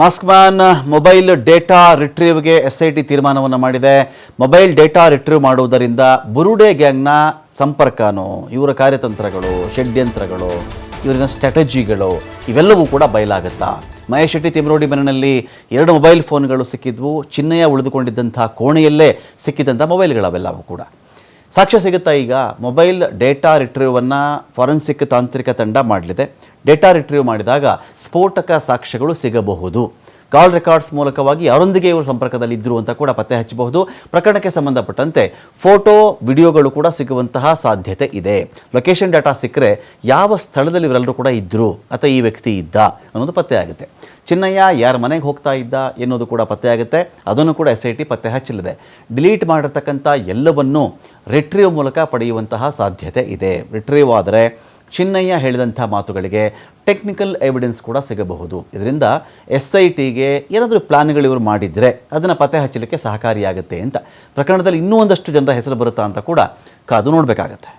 Mask man mobile data ರಿಟ್ರೀವ್ಗೆ S I T ತೀರ್ಮಾನವನ್ನು ಮಾಡಿದೆ. ಮೊಬೈಲ್ ಡೇಟಾ ರಿಟ್ರೀವ್ ಮಾಡುವುದರಿಂದ ಬುರುಡೆ ಗ್ಯಾಂಗ್ನ ಸಂಪರ್ಕನೋ, ಇವರ ಕಾರ್ಯತಂತ್ರಗಳು, ಷಡ್ಯಂತ್ರಗಳು, ಇವರಿನ ಸ್ಟ್ರಾಟಜಿಗಳು ಇವೆಲ್ಲವೂ ಕೂಡ ಬಯಲಾಗುತ್ತಾ? ಮಹೇಶ್ ಶೆಟ್ಟಿ ತಿಮ್ರೋಡಿ ಮನೆಯಲ್ಲಿ ಎರಡು ಮೊಬೈಲ್ ಫೋನ್ಗಳು ಸಿಕ್ಕಿದ್ವು. ಚಿನ್ನಯ ಉಳಿದುಕೊಂಡಿದ್ದಂಥ ಕೋಣೆಯಲ್ಲೇ ಸಿಕ್ಕಿದಂಥ ಮೊಬೈಲ್ಗಳವೆಲ್ಲವೂ ಕೂಡ. ಸಾಕ್ಷ್ಯ ಸಿಗುತ್ತಾ ಈಗ? ಮೊಬೈಲ್ ಡೇಟಾ ರಿಟ್ರೀವನ್ನು ಫಾರೆನ್ಸಿಕ್ ತಾಂತ್ರಿಕ ತಂಡ ಮಾಡಲಿದೆ. ಡೇಟಾ ರಿಟ್ರೀವ್ ಮಾಡಿದಾಗ ಸ್ಫೋಟಕ ಸಾಕ್ಷ್ಯಗಳು ಸಿಗಬಹುದು. ಕಾಲ್ ರೆಕಾರ್ಡ್ಸ್ ಮೂಲಕವಾಗಿ ಯಾರೊಂದಿಗೆ ಇವರು ಸಂಪರ್ಕದಲ್ಲಿ ಇದ್ದರು ಅಂತ ಕೂಡ ಪತ್ತೆ ಹಚ್ಚಬಹುದು. ಪ್ರಕರಣಕ್ಕೆ ಸಂಬಂಧಪಟ್ಟಂತೆ ಫೋಟೋ, ವಿಡಿಯೋಗಳು ಕೂಡ ಸಿಗುವಂತಹ ಸಾಧ್ಯತೆ ಇದೆ. ಲೊಕೇಶನ್ ಡಾಟಾ ಸಿಕ್ಕರೆ ಯಾವ ಸ್ಥಳದಲ್ಲಿ ಇವರೆಲ್ಲರೂ ಕೂಡ ಇದ್ದರು ಅಥವಾ ಈ ವ್ಯಕ್ತಿ ಇದ್ದ ಅನ್ನೋದು ಪತ್ತೆ ಆಗುತ್ತೆ. ಚಿನ್ನಯ್ಯ ಯಾರ ಮನೆಗೆ ಹೋಗ್ತಾ ಇದ್ದ ಎನ್ನುವುದು ಕೂಡ ಪತ್ತೆ ಆಗುತ್ತೆ. ಅದನ್ನು ಕೂಡ ಎಸ್ ಐ ಟಿ ಪತ್ತೆ ಹಚ್ಚಲಿದೆ. ಡಿಲೀಟ್ ಮಾಡಿರ್ತಕ್ಕಂಥ ಎಲ್ಲವನ್ನೂ ರಿಟ್ರೀವ್ ಮೂಲಕ ಪಡೆಯುವಂತಹ ಸಾಧ್ಯತೆ ಇದೆ. ರಿಟ್ರೀವ್ ಆದರೆ ಚಿನ್ನಯ್ಯ ಹೇಳಿದಂಥ ಮಾತುಗಳಿಗೆ ಟೆಕ್ನಿಕಲ್ ಎವಿಡೆನ್ಸ್ ಕೂಡ ಸಿಗಬಹುದು. ಇದರಿಂದ ಎಸ್ ಐ ಟಿಗೆ ಏನಾದರೂ ಪ್ಲಾನ್ಗಳು ಇವರು ಮಾಡಿದರೆ ಅದನ್ನು ಪತ್ತೆ ಹಚ್ಚಲಿಕ್ಕೆ ಸಹಕಾರಿಯಾಗುತ್ತೆ ಅಂತ. ಪ್ರಕರಣದಲ್ಲಿ ಇನ್ನೂ ಒಂದಷ್ಟು ಜನರ ಹೆಸರು ಬರುತ್ತಾ ಅಂತ ಕೂಡ ಕಾದು ನೋಡಬೇಕಾಗತ್ತೆ.